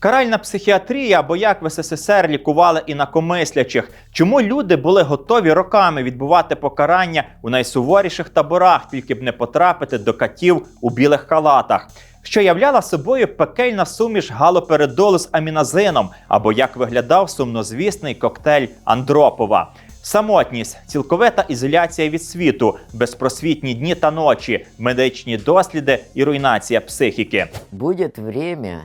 Каральна психіатрія або як в СССР лікували інакомислячих. Чому люди були готові роками відбувати покарання у найсуворіших таборах, тільки б не потрапити до катів у білих халатах? Що являла собою пекельна суміш галоперидолу з аміназином, або як виглядав сумнозвісний коктейль Андропова. Самотність, цілковита ізоляція від світу, безпросвітні дні та ночі, медичні досліди і руйнація психіки. Будет время,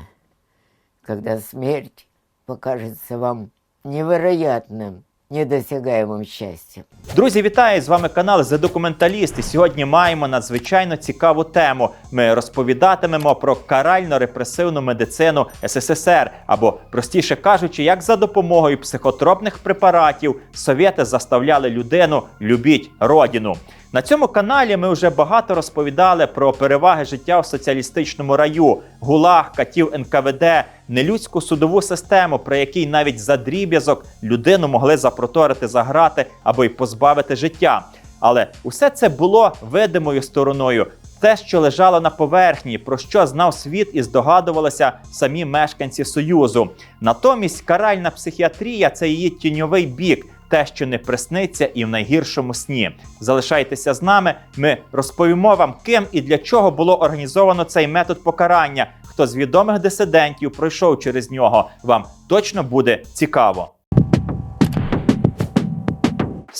когда смерть покажется вам невероятным, недосягаемым счастьем. Друзі, вітаю! З вами канал The Документаліст. І сьогодні маємо надзвичайно цікаву тему. Ми розповідатимемо про карально-репресивну медицину СССР, або, простіше кажучи, як за допомогою психотропних препаратів совєти заставляли людину любіть родину. На цьому каналі ми вже багато розповідали про переваги життя в соціалістичному раю, гулаг, катів НКВД, нелюдську судову систему, при якій навіть за дріб'язок людину могли запроторити за грати або й позбавити життя. Але усе це було видимою стороною. Те, що лежало на поверхні, про що знав світ і здогадувалися самі мешканці Союзу. Натомість каральна психіатрія це її тіньовий бік, те, що не присниться і в найгіршому сні. Залишайтеся з нами. Ми розповімо вам, ким і для чого було організовано цей метод покарання. Хто з відомих дисидентів пройшов через нього, вам точно буде цікаво.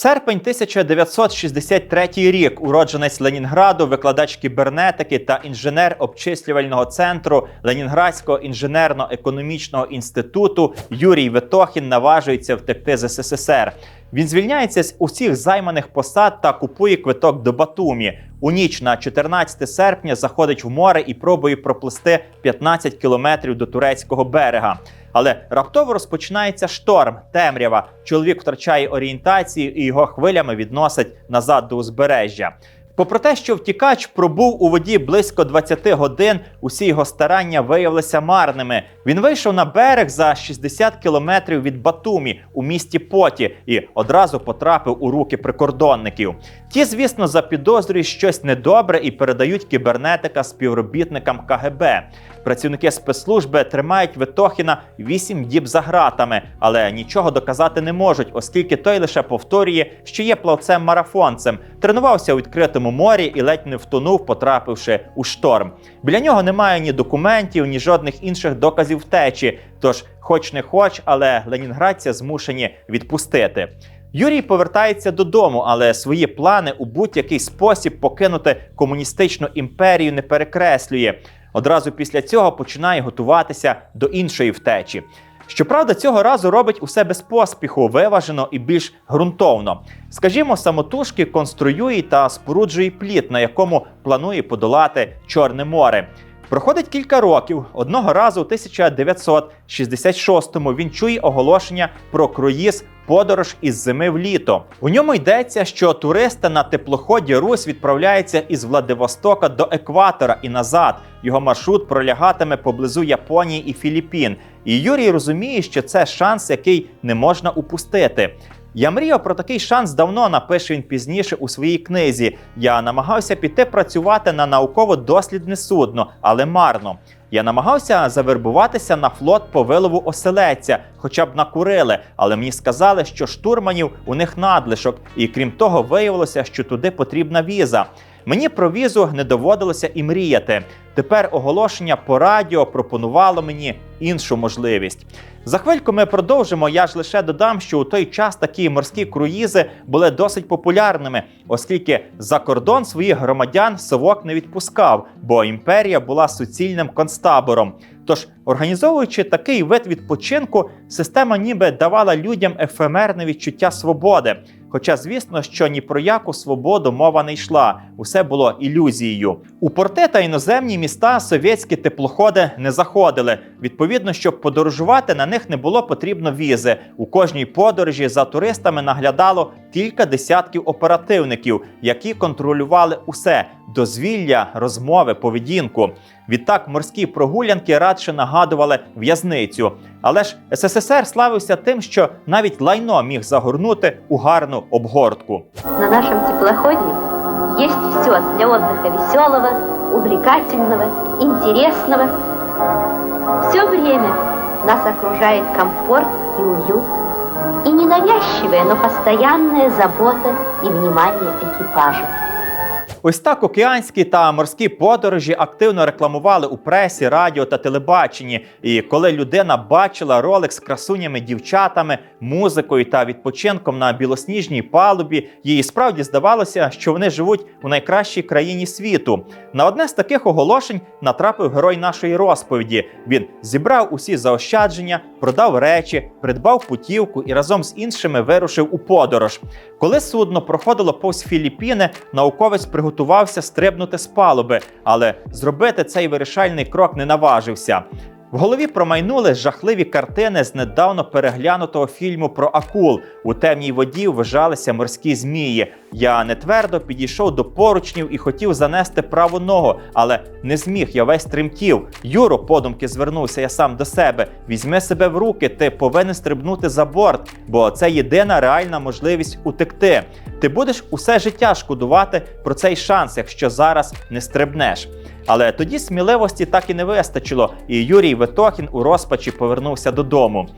Серпень 1963 рік. Уродженець Ленінграду, викладач кібернетики та інженер обчислювального центру Ленінградського інженерно-економічного інституту Юрій Ветохін наважується втекти з СССР. Він звільняється з усіх займаних посад та купує квиток до Батумі. У ніч на 14 серпня заходить в море і пробує проплисти 15 кілометрів до турецького берега. Але раптово розпочинається шторм, темрява. Чоловік втрачає орієнтацію і його хвилями відносить назад до узбережжя. Попри те, що втікач пробув у воді близько 20 годин, усі його старання виявилися марними. Він вийшов на берег за 60 кілометрів від Батумі у місті Поті і одразу потрапив у руки прикордонників. Ті, звісно, запідозрюють щось недобре і передають кібернетика співробітникам КГБ. Працівники спецслужби тримають Ветохіна 8 діб за гратами, але нічого доказати не можуть, оскільки той лише повторює, що є плавцем-марафонцем, тренувався у відкритому морі і ледь не втонув, потрапивши у шторм. Біля нього немає ні документів, ні жодних інших доказів втечі. Тож, хоч не хоч, але ленінградця змушені відпустити. Юрій повертається додому, але свої плани у будь-який спосіб покинути комуністичну імперію не перекреслює. Одразу після цього починає готуватися до іншої втечі. Щоправда, цього разу робить усе без поспіху, виважено і більш ґрунтовно. Скажімо, самотужки конструює та споруджує пліт, на якому планує подолати Чорне море. Проходить кілька років. Одного разу у 1966-му він чує оголошення про круїз подорож із зими в літо. У ньому йдеться, що туристи на теплоході Русь відправляються із Владивостока до екватора і назад. Його маршрут пролягатиме поблизу Японії і Філіппін. І Юрій розуміє, що це шанс, який не можна упустити. Я мріяв про такий шанс давно, напише він пізніше у своїй книзі. Я намагався піти працювати на науково-дослідне судно, але марно. Я намагався завербуватися на флот по вилову оселеця, хоча б накурили, але мені сказали, що штурманів у них надлишок, і крім того, виявилося, що туди потрібна віза. Мені про візу не доводилося і мріяти. Тепер оголошення по радіо пропонувало мені іншу можливість. За хвильку ми продовжимо. Я ж лише додам, що у той час такі морські круїзи були досить популярними, оскільки за кордон своїх громадян совок не відпускав, бо імперія була суцільним концтабором. Тож, організовуючи такий вид відпочинку, система ніби давала людям ефемерне відчуття свободи. Хоча, звісно, що ні про яку свободу мова не йшла, усе було ілюзією. У порти та іноземні міста совєтські теплоходи не заходили. Відповідно, щоб подорожувати, на них не було потрібно візи. У кожній подорожі за туристами наглядало кілька десятків оперативників, які контролювали усе дозвілля, розмови, поведінку. Відтак морські прогулянки радше нагадували в'язницю. Але ж СССР славився тим, що навіть лайно міг загорнути у гарну обгортку. На нашем теплоходе есть все для отдыха веселого, увлекательного, интересного. Все время нас окружает комфорт и уют, и ненавязчивая, но постоянная забота и внимание экипажа. Ось так океанські та морські подорожі активно рекламували у пресі, радіо та телебаченні. І коли людина бачила ролик з красунями дівчатами, музикою та відпочинком на білосніжній палубі, їй справді здавалося, що вони живуть у найкращій країні світу. На одне з таких оголошень натрапив герой нашої розповіді. Він зібрав усі заощадження, продав речі, придбав путівку і разом з іншими вирушив у подорож. Коли судно проходило повз Філіппіни, науковець приготувався стрибнути з палуби, але зробити цей вирішальний крок не наважився. В голові промайнули жахливі картини з недавно переглянутого фільму про акул. У темній воді вважалися морські змії. Я не твердо підійшов до поручнів і хотів занести праву ногу, але не зміг. Я весь тремтів. Юро, подумки звернувся я сам до себе. Візьми себе в руки, ти повинен стрибнути за борт, бо це єдина реальна можливість утекти. Ти будеш усе життя шкодувати про цей шанс, якщо зараз не стрибнеш. Але тоді сміливості так і не вистачило, і Юрій Ветохін у розпачі повернувся додому.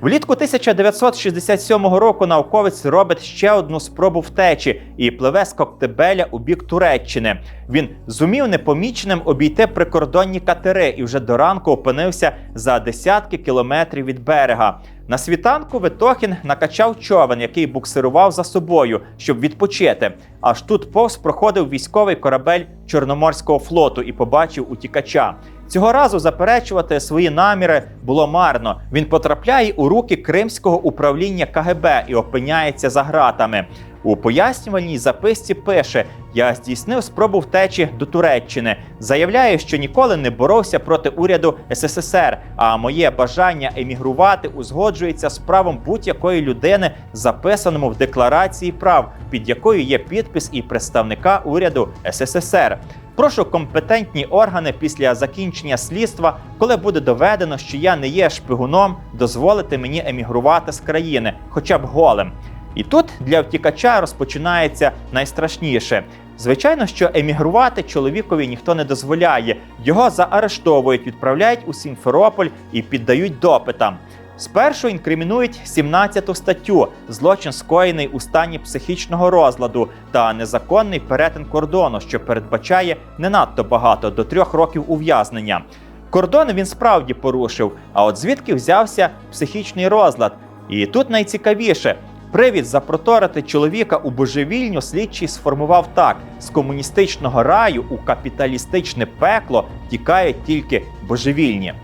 Влітку 1967 року науковець робить ще одну спробу втечі і пливе з Коктебеля у бік Туреччини. Він зумів непоміченим обійти прикордонні катери і вже до ранку опинився за десятки кілометрів від берега. На світанку Ветохін накачав човен, який буксирував за собою, щоб відпочити. Аж тут повз проходив військовий корабель Чорноморського флоту і побачив утікача. Цього разу заперечувати свої наміри було марно. Він потрапляє у руки Кримського управління КГБ і опиняється за ґратами. У пояснювальній записці пише: Я здійснив спробу втечі до Туреччини. Заявляю, що ніколи не боровся проти уряду СССР. А моє бажання емігрувати узгоджується з правом будь-якої людини, записаному в декларації прав, під якою є підпис і представника уряду СССР. Прошу компетентні органи після закінчення слідства, коли буде доведено, що я не є шпигуном, дозволити мені емігрувати з країни, хоча б голим. І тут для втікача розпочинається найстрашніше. Звичайно, що емігрувати чоловікові ніхто не дозволяє. Його заарештовують, відправляють у Сімферополь і піддають допитам. Спершу інкримінують 17 статтю злочин скоєний у стані психічного розладу та незаконний перетин кордону, що передбачає не надто багато до трьох років ув'язнення. Кордон він справді порушив. А от звідки взявся психічний розлад? І тут найцікавіше. Привід запроторити чоловіка у божевільню слідчий сформував так: з комуністичного раю у капіталістичне пекло тікають тільки божевільні.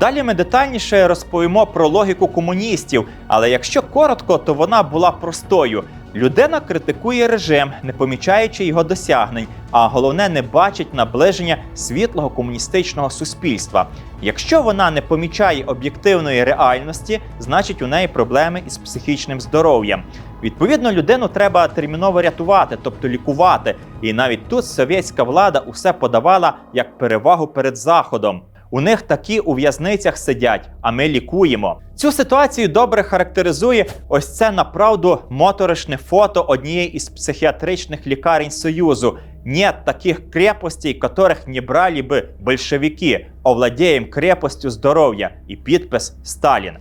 Далі ми детальніше розповімо про логіку комуністів, але якщо коротко, то вона була простою. Людина критикує режим, не помічаючи його досягнень, а головне не бачить наближення світлого комуністичного суспільства. Якщо вона не помічає об'єктивної реальності, значить у неї проблеми із психічним здоров'ям. Відповідно, людину треба терміново рятувати, тобто лікувати. І навіть тут совєтська влада усе подавала як перевагу перед заходом. У них такі у в'язницях сидять, а ми лікуємо. Цю ситуацію добре характеризує ось це направду моторошне фото однієї із психіатричних лікарень Союзу. Нет таких крепостей, которых не брали би большевики. Овладієм крепостю здоров'я і підпис Сталін.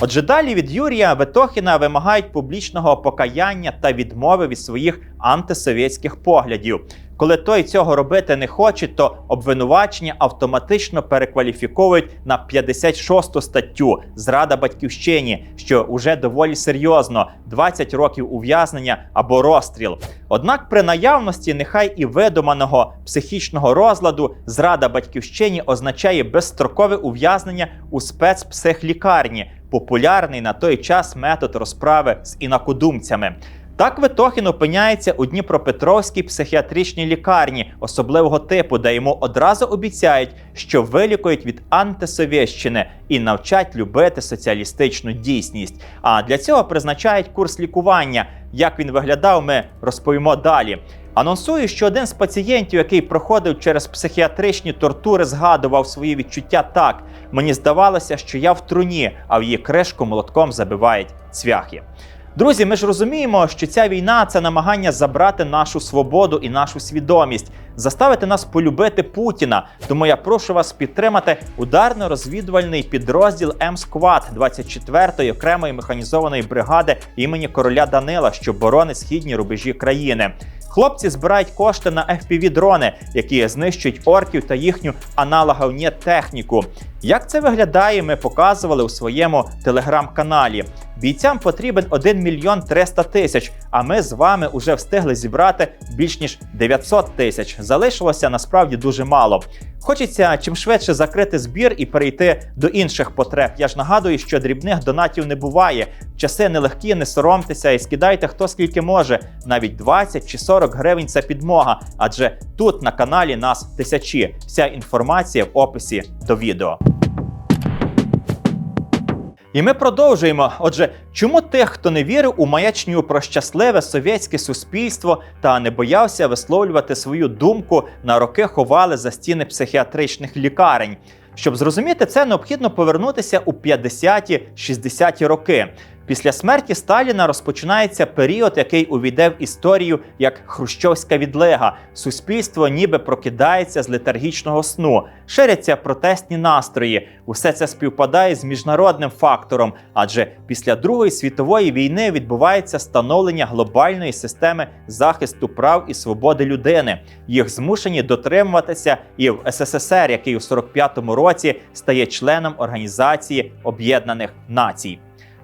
Отже, далі від Юрія Ветохіна вимагають публічного покаяння та відмови від своїх антисовєтських поглядів. Коли той цього робити не хоче, то обвинувачення автоматично перекваліфіковують на 56 статтю зрада батьківщині, що уже доволі серйозно 20 років ув'язнення або розстріл. Однак, при наявності нехай і видуманого психічного розладу, зрада батьківщині означає безстрокове ув'язнення у спецпсихлікарні, популярний на той час метод розправи з інакодумцями. Так Ветохін опиняється у Дніпропетровській психіатричній лікарні особливого типу, де йому одразу обіцяють, що вилікують від антисовєщини і навчать любити соціалістичну дійсність. А для цього призначають курс лікування. Як він виглядав, ми розповімо далі. Анонсую, що один з пацієнтів, який проходив через психіатричні тортури, згадував свої відчуття так: мені здавалося, що я в труні, а в її кришку молотком забивають цвяхи. Друзі, ми ж розуміємо, що ця війна це намагання забрати нашу свободу і нашу свідомість, заставити нас полюбити Путіна. Тому я прошу вас підтримати ударно-розвідувальний підрозділ М-Сквад 24-ї окремої механізованої бригади імені короля Данила, що боронить східні рубежі країни. Хлопці збирають кошти на fpv дрони, які знищують орків та їхню аналоговні техніку. Як це виглядає, ми показували у своєму телеграм-каналі. Бійцям потрібен 1 мільйон 300 тисяч, а ми з вами вже встигли зібрати більш ніж 900 тисяч. Залишилося насправді дуже мало. Хочеться чим швидше закрити збір і перейти до інших потреб. Я ж нагадую, що дрібних донатів не буває. Часи нелегкі, не соромтеся і скидайте хто скільки може. Навіть 20 чи 40 гривень це підмога. Адже тут на каналі нас тисячі. Вся інформація в описі до відео. І ми продовжуємо. Отже, чому тих, хто не вірив у маячню про щасливе совєтське суспільство та не боявся висловлювати свою думку, на роки ховали за стіни психіатричних лікарень? Щоб зрозуміти це, необхідно повернутися у 50-60-ті роки. Після смерті Сталіна розпочинається період, який увійде в історію як хрущовська відлига. Суспільство ніби прокидається з летаргічного сну, ширяться протестні настрої. Усе це співпадає з міжнародним фактором, адже після Другої світової війни відбувається становлення глобальної системи захисту прав і свободи людини. Їх змушені дотримуватися і в СССР, який у 45-му році стає членом Організації Об'єднаних Націй.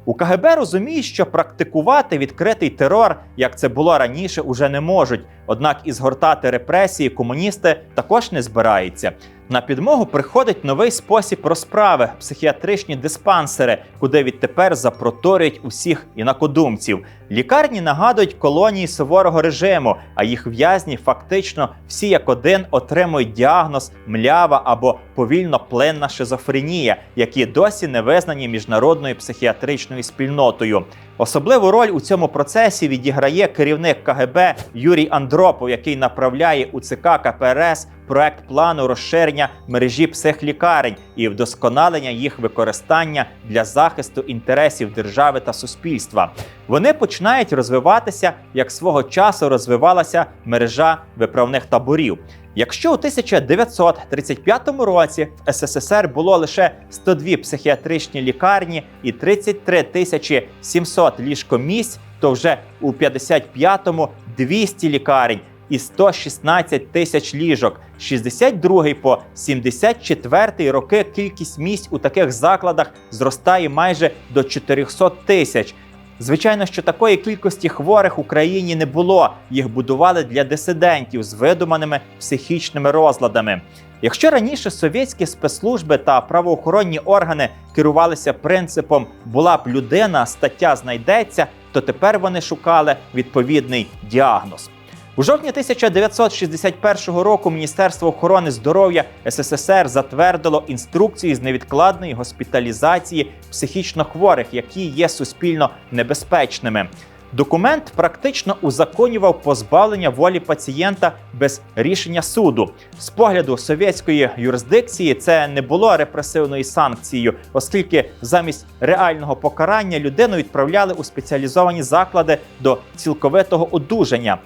У КГБ розуміють, що практикувати відкритий терор, як це було раніше, уже не можуть. Однак і згортати репресії комуністи також не збираються. На підмогу приходить новий спосіб розправи психіатричні диспансери, куди відтепер запроторюють усіх інакодумців. Лікарні нагадують колонії суворого режиму, а їх в'язні фактично всі як один отримують діагноз млява або повільно пленна шизофренія, які досі не визнані міжнародною психіатричною спільнотою. Особливу роль у цьому процесі відіграє керівник КГБ Юрій Андропов, який направляє УЦК КПРС проект плану розширення мережі психлікарень і вдосконалення їх використання для захисту інтересів держави та суспільства. Вони починають розвиватися, як свого часу розвивалася мережа виправних таборів. Якщо у 1935 році в СССР було лише 102 психіатричні лікарні і 33 тисячі 700 ліжкомісць, то вже у 55-му 200 лікарень і 116 тисяч ліжок. 62 по 74 роки кількість місць у таких закладах зростає майже до 400 тисяч. Звичайно, що такої кількості хворих в Україні не було. Їх будували для дисидентів з видуманими психічними розладами. Якщо раніше совєтські спецслужби та правоохоронні органи керувалися принципом була б людина, стаття знайдеться, то тепер вони шукали відповідний діагноз. У жовтні 1961 року Міністерство охорони здоров'я СССР затвердило інструкції з невідкладної госпіталізації психічно хворих, які є суспільно небезпечними. Документ практично узаконював позбавлення волі пацієнта без рішення суду. З погляду совєтської юрисдикції це не було репресивною санкцією, оскільки замість реального покарання людину відправляли у спеціалізовані заклади до цілковитого одужання.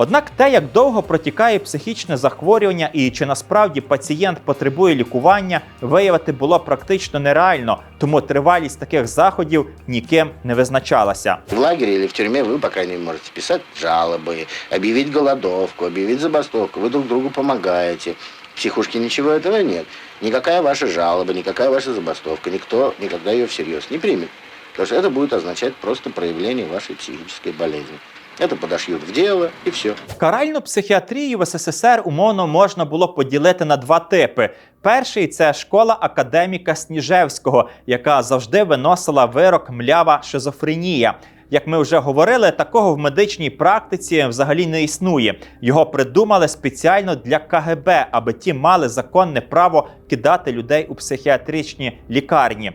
Однак те, як довго протікає психічне захворювання і чи насправді пацієнт потребує лікування, виявити було практично нереально, тому тривалість таких заходів ніким не визначалася. В лагере или в тюрьме вы, по крайней мере, можете писать жалобы, объявить голодовку, объявить забастовку. Вы друг другу помогаете. В психушке ничего этого нет. Никакая ваша жалоба, никакая ваша забастовка, никто никогда ее всерьез не примет. Потому что это будет означать просто проявление вашей психической болезни. Это подошьют в дело и все. Каральну психіатрію в СССР умовно можна було поділити на два типи. Перший це школа академіка Сніжевського, яка завжди виносила вирок млява шизофренія. Як ми вже говорили, такого в медичній практиці взагалі не існує. Його придумали спеціально для КГБ, аби ті мали законне право кидати людей у психіатричні лікарні.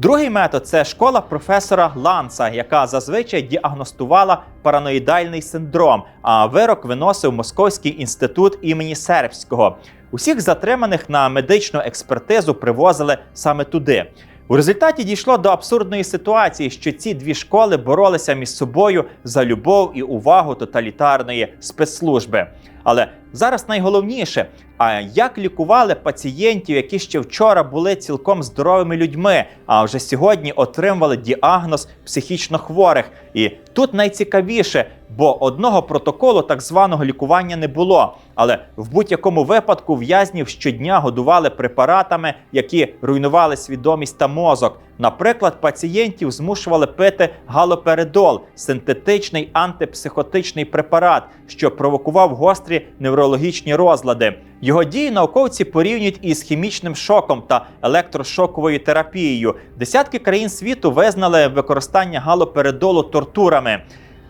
Другий метод це школа професора Ланца, яка зазвичай діагностувала параноїдальний синдром, а вирок виносив Московський інститут імені Сербського. Усіх затриманих на медичну експертизу привозили саме туди. У результаті дійшло до абсурдної ситуації, що ці дві школи боролися між собою за любов і увагу тоталітарної спецслужби. Але зараз найголовніше: а як лікували пацієнтів, які ще вчора були цілком здоровими людьми, а вже сьогодні отримували діагноз психічно хворих? І тут найцікавіше, бо одного протоколу так званого лікування не було. Але в будь-якому випадку в'язнів щодня годували препаратами, які руйнували свідомість та мозок. Наприклад, пацієнтів змушували пити галоперидол, синтетичний антипсихотичний препарат, що провокував гострі неврологічні розлади. Його дії науковці порівнюють із хімічним шоком та електрошоковою терапією. Десятки країн світу визнали використання галоперидолу тортурами.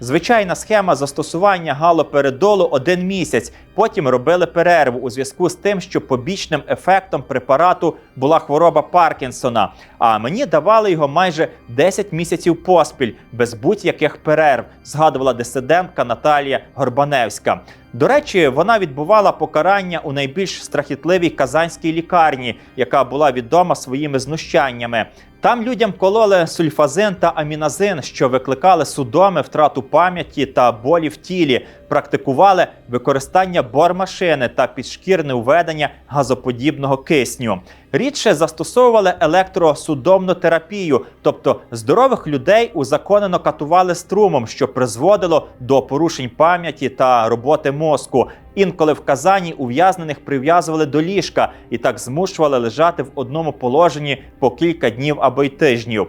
Звичайна схема застосування галоперидолу один місяць. Потім робили перерву у зв'язку з тим, що побічним ефектом препарату була хвороба Паркінсона. А мені давали його майже 10 місяців поспіль, без будь-яких перерв, згадувала дисидентка Наталія Горбаневська. До речі, вона відбувала покарання у найбільш страхітливій казанській лікарні, яка була відома своїми знущаннями. Там людям кололи сульфазин та аміназин, що викликали судоми, втрату пам'яті та болі в тілі, практикували використання бормашини та підшкірне введення газоподібного кисню. Рідше застосовували електросудомну терапію, тобто здорових людей узаконено катували струмом, що призводило до порушень пам'яті та роботи мозку. Інколи в Казані ув'язнених прив'язували до ліжка і так змушували лежати в одному положенні по кілька днів або й тижнів.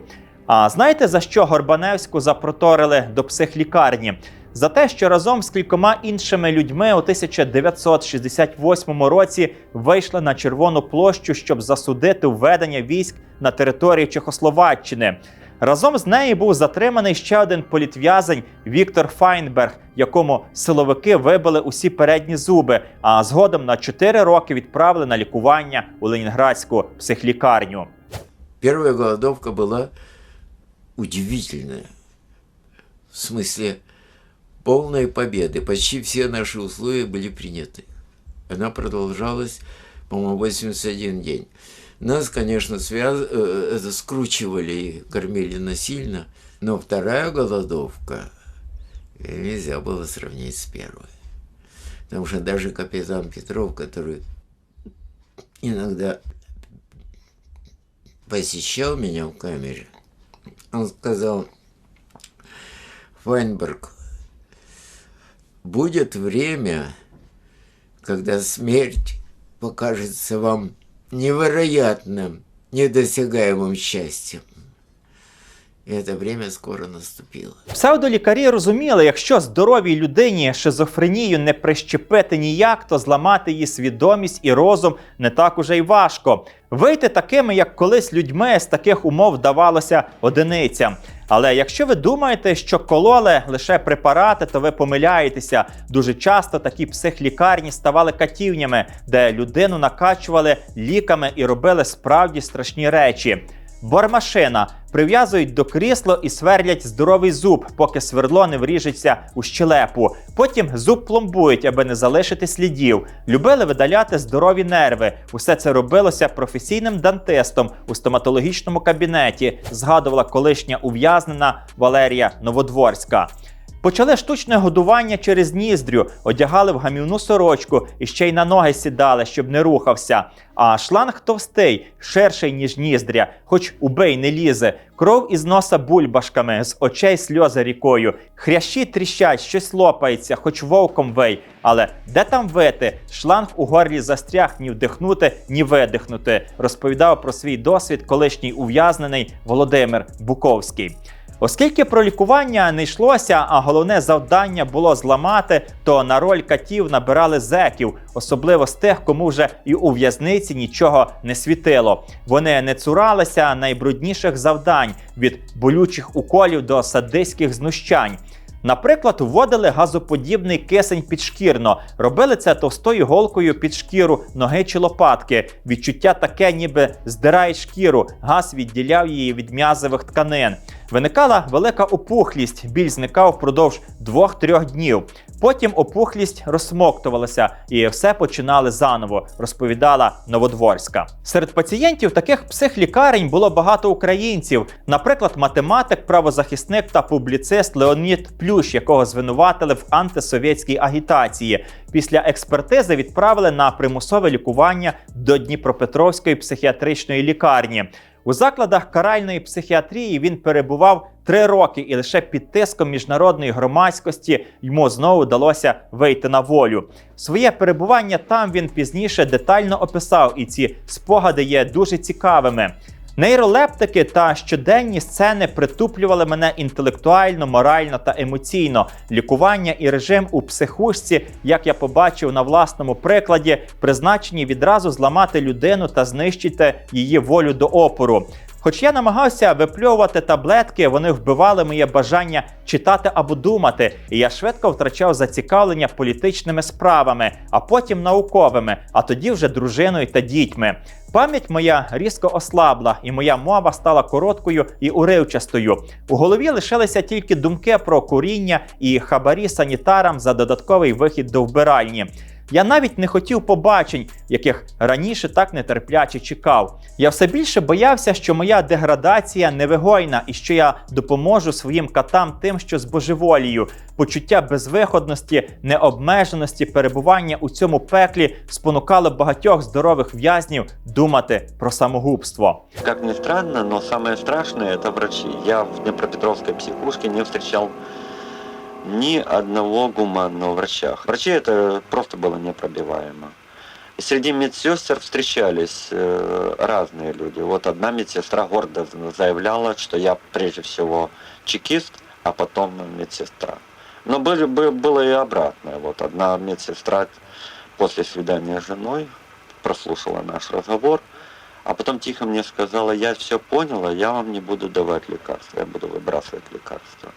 А знаєте за що Горбаневську запроторили до психлікарні? За те, що разом з кількома іншими людьми у 1968 році вийшли на Червону площу, щоб засудити введення військ на території Чехословаччини. Разом з нею був затриманий ще один політв'язень Віктор Файнберг, якому силовики вибили усі передні зуби, а згодом на 4 роки відправили на лікування у Ленінградську психлікарню. Первая голодовка была удивительная. В смысле полной победы. Почти все наши условия были приняты. Она продолжалась, по-моему, 81 день. Нас, конечно, связ... э, это скручивали и кормили насильно, но вторая голодовка э, нельзя было сравнить с первой. Потому что даже капитан Петров, который иногда посещал меня в камере, он сказал, Файнберг, будет время, когда смерть покажется вам невероятным, недосягаемым счастьем. И это время скоро наступило. Псевдолікарі розуміли, якщо здоровій людині шизофренію не прищепити ніяк, то зламати її свідомість і розум не так уже й важко. Вийти такими, як колись людьми, з таких умов вдавалося одиницям. Але якщо ви думаєте, що кололи лише препарати, то ви помиляєтеся. Дуже часто такі психлікарні ставали катівнями, де людину накачували ліками і робили справді страшні речі. Бормашина прив'язують до крісла і сверлять здоровий зуб, поки свердло не вріжеться у щелепу. Потім зуб пломбують, аби не залишити слідів. Любили видаляти здорові нерви. Усе це робилося професійним дантистом у стоматологічному кабінеті, згадувала колишня ув'язнена Валерія Новодворська. Почали штучне годування через ніздрю, одягали в гамівну сорочку і ще й на ноги сідали, щоб не рухався. А шланг товстий, ширший, ніж ніздря, хоч убий не лізе, кров із носа бульбашками, з очей сльози рікою. Хрящі тріщать, щось лопається, хоч вовком вий. Але де там вити? Шланг у горлі застряг ні вдихнути, ні видихнути, розповідав про свій досвід колишній ув'язнений Володимир Буковський. Оскільки про лікування не йшлося, а головне завдання було зламати, то на роль катів набирали зеків, особливо з тих, кому вже і у в'язниці нічого не світило. Вони не цуралися найбрудніших завдань від болючих уколів до садистських знущань. Наприклад, вводили газоподібний кисень підшкірно, робили це товстою голкою під шкіру ноги чи лопатки. Відчуття таке, ніби здирають шкіру, газ відділяв її від м'язових тканин. Виникала велика опухлість, біль зникав впродовж 2-3 днів. Потім опухлість розсмоктувалася і все починали заново, розповідала Новодворська. Серед пацієнтів таких психлікарень було багато українців. Наприклад, математик, правозахисник та публіцист Леонід Плющ, якого звинуватили в антисовєтській агітації. Після експертизи відправили на примусове лікування до Дніпропетровської психіатричної лікарні. У закладах каральної психіатрії він перебував три роки, і лише під тиском міжнародної громадськості йому знову вдалося вийти на волю. Своє перебування там він пізніше детально описав, і ці спогади є дуже цікавими. Нейролептики та щоденні сцени притуплювали мене інтелектуально, морально та емоційно. Лікування і режим у психушці, як я побачив на власному прикладі, призначені відразу зламати людину та знищити її волю до опору. Хоч я намагався випльовувати таблетки, вони вбивали моє бажання читати або думати, і я швидко втрачав зацікавлення політичними справами, а потім науковими, а тоді вже дружиною та дітьми. Пам'ять моя різко ослабла, і моя мова стала короткою і уривчастою. У голові лишилися тільки думки про куріння і хабарі санітарам за додатковий вихід до вбиральні. Я навіть не хотів побачень, яких раніше так нетерпляче чекав. Я все більше боявся, що моя деградація невигойна і що я допоможу своїм катам тим, що збожеволію. Почуття безвиходності, необмеженості, перебування у цьому пеклі спонукало багатьох здорових в'язнів думати про самогубство. Как ни странно, но самое страшное это врачи. Я в Днепропетровской психушке не встречал ни одного гуманного врача. Врачи это просто было непробиваемо. И среди медсестер встречались э, разные люди. Вот одна медсестра гордо заявляла, что я прежде всего чекист, а потом медсестра. Но были, бы- было и обратное. Вот одна медсестра после свидания с женой прослушала наш разговор, а потом тихо мне сказала, я все поняла, я вам не буду давать лекарства, я буду выбрасывать лекарства.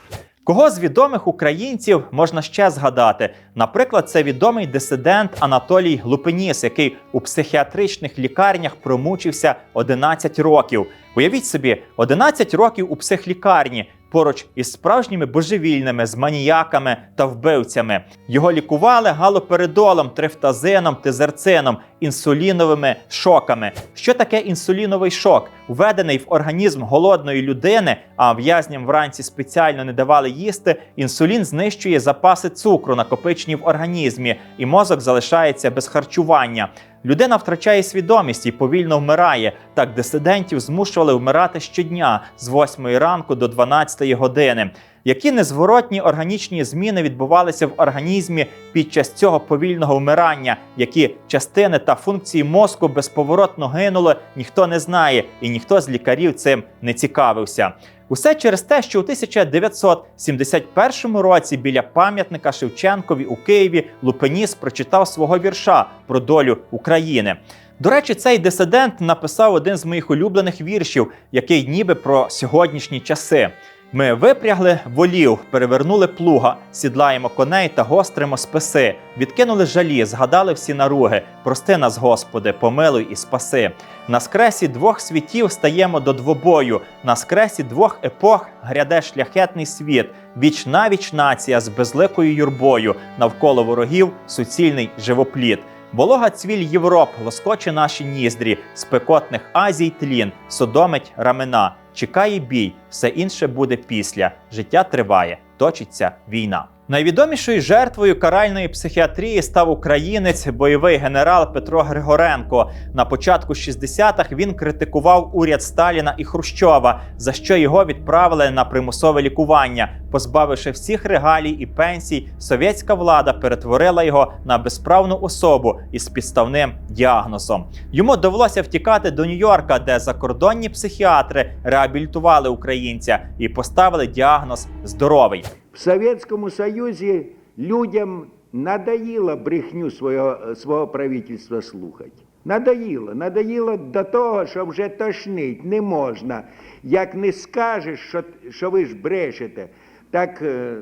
Кого з відомих українців можна ще згадати? Наприклад, це відомий дисидент Анатолій Лупеніс, який у психіатричних лікарнях промучився 11 років. Уявіть собі, 11 років у психлікарні поруч із справжніми божевільними, з маніяками та вбивцями. Його лікували галоперидолом, трифтазином, тизерцином, інсуліновими шоками. Що таке інсуліновий шок? Введений в організм голодної людини, а в'язням вранці спеціально не давали їсти. Інсулін знищує запаси цукру, накопичені в організмі, і мозок залишається без харчування. Людина втрачає свідомість і повільно вмирає. Так дисидентів змушували вмирати щодня з 8 ранку до 12 години. Які незворотні органічні зміни відбувалися в організмі під час цього повільного вмирання, які частини та функції мозку безповоротно гинули, ніхто не знає, і ніхто з лікарів цим не цікавився. Усе через те, що у 1971 році біля пам'ятника Шевченкові у Києві Лупеніс прочитав свого вірша про долю України. До речі, цей дисидент написав один з моїх улюблених віршів, який ніби про сьогоднішні часи. Ми випрягли волів, перевернули плуга, сідлаємо коней та гостримо списи, відкинули жалі, згадали всі наруги. Прости нас, Господи, помилуй і спаси. На скресі двох світів стаємо до двобою. На скресі двох епох гряде шляхетний світ. Віч навіч нація з безликою юрбою, навколо ворогів суцільний живопліт. Волога цвіль Європ лоскоче наші ніздрі, спекотних Азій тлін, содомить рамена. Чекає бій, все інше буде після. Життя триває, точиться війна. Найвідомішою жертвою каральної психіатрії став українець, бойовий генерал Петро Григоренко. На початку 60-х він критикував уряд Сталіна і Хрущова, за що його відправили на примусове лікування. Позбавивши всіх регалій і пенсій, совєтська влада перетворила його на безправну особу із підставним діагнозом. Йому довелося втікати до Нью-Йорка, де закордонні психіатри реабілітували українця і поставили діагноз здоровий. В Советскому Союзе людям надоело брехню свого, свого правительства слухати. Надоїло, надоїло до того, що вже тошнить не можна. Як не скажеш, що, що ви ж брешете, так е,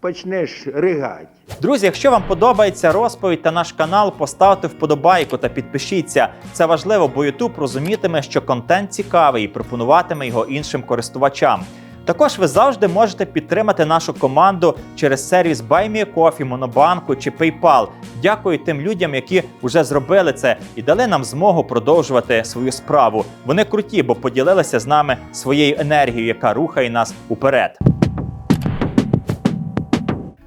почнеш ригати. Друзі, якщо вам подобається розповідь та наш канал, поставте вподобайку та підпишіться. Це важливо, бо YouTube розумітиме, що контент цікавий і пропонуватиме його іншим користувачам. Також ви завжди можете підтримати нашу команду через сервіс BuyMeCoffee, Монобанку чи PayPal. Дякую тим людям, які вже зробили це і дали нам змогу продовжувати свою справу. Вони круті, бо поділилися з нами своєю енергією, яка рухає нас уперед.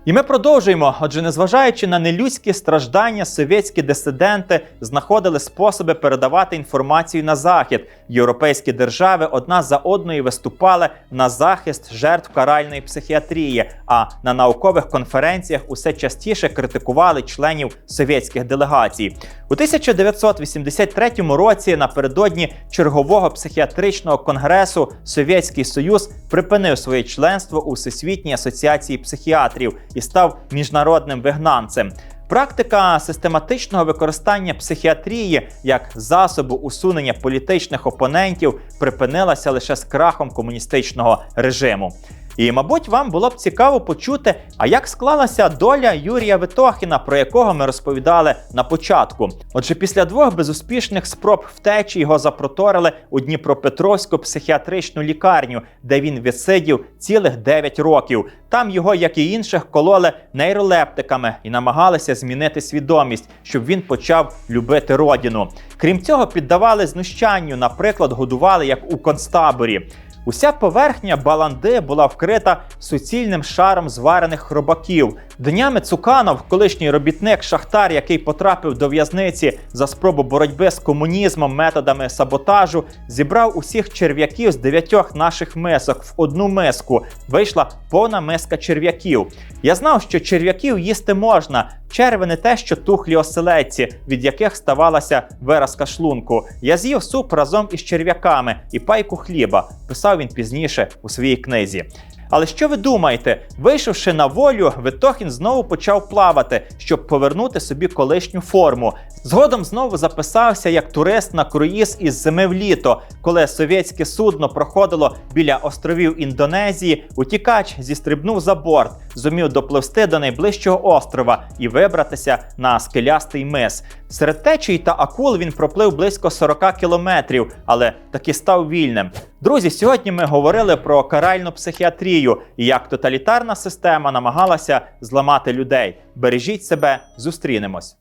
І ми продовжуємо. Отже, незважаючи на нелюдські страждання, совєтські дисиденти знаходили способи передавати інформацію на захід. Європейські держави одна за одною виступали на захист жертв каральної психіатрії. А на наукових конференціях усе частіше критикували членів совєтських делегацій. У 1983 році, напередодні чергового психіатричного конгресу, Совєтський Союз припинив своє членство у Всесвітній асоціації психіатрів і став міжнародним вигнанцем. Практика систематичного використання психіатрії як засобу усунення політичних опонентів припинилася лише з крахом комуністичного режиму. І, мабуть, вам було б цікаво почути, а як склалася доля Юрія Витохіна, про якого ми розповідали на початку. Отже, після двох безуспішних спроб втечі його запроторили у Дніпропетровську психіатричну лікарню, де він відсидів цілих 9 років. Там його, як і інших, кололи нейролептиками і намагалися змінити свідомість, щоб він почав любити родину. Крім цього, піддавали знущанню, наприклад, годували як у концтаборі. Уся поверхня баланди була вкрита суцільним шаром зварених хробаків. Днями Цуканов, колишній робітник шахтар, який потрапив до в'язниці за спробу боротьби з комунізмом методами саботажу, зібрав усіх черв'яків з дев'ятьох наших мисок в одну миску. Вийшла повна миска черв'яків. Я знав, що черв'яків їсти можна. Черви не те, що тухлі оселедці, від яких ставалася виразка шлунку. Я з'їв суп разом із черв'яками і пайку хліба, писав він пізніше у своїй книзі. Але що ви думаєте? Вийшовши на волю, Витохін знову почав плавати, щоб повернути собі колишню форму. Згодом знову записався як турист на круїз із зими в літо, коли совєтське судно проходило біля островів Індонезії. Утікач зістрибнув за борт, зумів допливсти до найближчого острова і вибратися на скелястий мис. Серед течій та акул він проплив близько 40 кілометрів, але таки став вільним. Друзі, сьогодні ми говорили про каральну психіатрію і як тоталітарна система намагалася зламати людей. Бережіть себе, зустрінемось.